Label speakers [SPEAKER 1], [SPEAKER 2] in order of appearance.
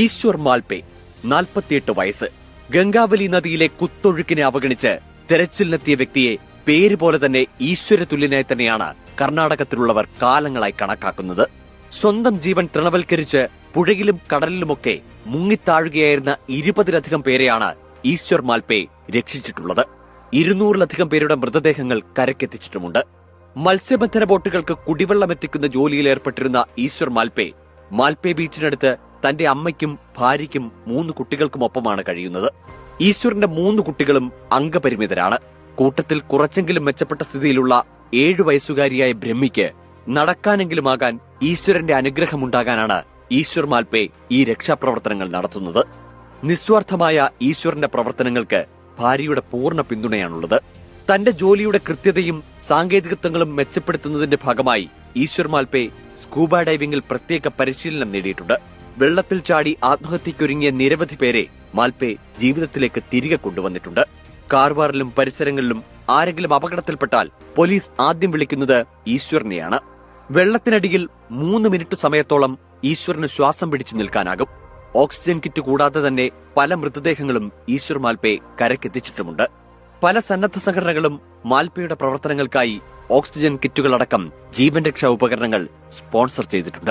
[SPEAKER 1] ഈശ്വർ മാൽപേ നാൽപ്പത്തിയെട്ട് വയസ്സ്. ഗംഗാവലി നദിയിലെ കുത്തൊഴുക്കിനെ അവഗണിച്ച് തെരച്ചിലിനെത്തിയ വ്യക്തിയെ പേര് പോലെ തന്നെ ഈശ്വര തുല്യനായി തന്നെയാണ് കർണാടകത്തിലുള്ളവർ കാലങ്ങളായി കണക്കാക്കുന്നത്. സ്വന്തം ജീവൻ തൃണവൽക്കരിച്ച് പുഴയിലും കടലിലുമൊക്കെ മുങ്ങിത്താഴുകയായിരുന്ന ഇരുപതിലധികം പേരെയാണ് ഈശ്വർ മാൽപേ രക്ഷിച്ചിട്ടുള്ളത്. ഇരുന്നൂറിലധികം പേരുടെ മൃതദേഹങ്ങൾ കരക്കെത്തിച്ചിട്ടുമുണ്ട് മത്സ്യബന്ധന ബോട്ടുകൾക്ക് കുടിവെള്ളം എത്തിക്കുന്ന ജോലിയിൽ ഏർപ്പെട്ടിരുന്ന ഈശ്വർ മാൽപേ മാൽപേ ബീച്ചിനടുത്ത് തന്റെ അമ്മയ്ക്കും ഭാര്യയ്ക്കും മൂന്ന് കുട്ടികൾക്കുമൊപ്പമാണ് കഴിയുന്നത്. ഈശ്വരന്റെ മൂന്ന് കുട്ടികളും അംഗപരിമിതരാണ്. കൂട്ടത്തിൽ കുറച്ചെങ്കിലും മെച്ചപ്പെട്ട സ്ഥിതിയിലുള്ള ഏഴു വയസ്സുകാരിയായ ബ്രഹ്മിക്ക് നടക്കാനെങ്കിലുമാകാൻ ഈശ്വരന്റെ അനുഗ്രഹമുണ്ടാകാനാണ് ഈശ്വർ മാൽപേ ഈ രക്ഷാപ്രവർത്തനങ്ങൾ നടത്തുന്നത്. നിസ്വാർത്ഥമായ ഈശ്വരന്റെ പ്രവർത്തനങ്ങൾക്ക് ഭാര്യയുടെ പൂർണ പിന്തുണയാണുള്ളത്. തന്റെ ജോലിയുടെ കൃത്യതയും സാങ്കേതികത്വങ്ങളും മെച്ചപ്പെടുത്തുന്നതിന്റെ ഭാഗമായി ഈശ്വർ മാൽപേ സ്കൂബ ഡൈവിംഗിൽ പ്രത്യേക പരിശീലനം നേടിയിട്ടുണ്ട്. വെള്ളത്തിൽ ചാടി ആത്മഹത്യക്കൊരുങ്ങിയ നിരവധി പേരെ മാൽപേ ജീവിതത്തിലേക്ക് തിരികെ കൊണ്ടുവന്നിട്ടുണ്ട്. കാർവാറിലും പരിസരങ്ങളിലും ആരെങ്കിലും അപകടത്തിൽപ്പെട്ടാൽ പോലീസ് ആദ്യം വിളിക്കുന്നത് ഈശ്വരനെയാണ്. വെള്ളത്തിനടിയിൽ മൂന്ന് മിനിറ്റ് സമയത്തോളം ഈശ്വരന് ശ്വാസം പിടിച്ചു നിൽക്കാനാകും. ഓക്സിജൻ കിറ്റ് കൂടാതെ തന്നെ പല മൃതദേഹങ്ങളും ഈശ്വർ മാൽപേ കരക്കെത്തിച്ചിട്ടുമുണ്ട് പല സന്നദ്ധ സംഘടനകളും മാൽപയുടെ പ്രവർത്തനങ്ങൾക്കായി ഓക്സിജൻ കിറ്റുകളടക്കം ജീവൻ രക്ഷാ ഉപകരണങ്ങൾ സ്പോൺസർ ചെയ്തിട്ടുണ്ട്.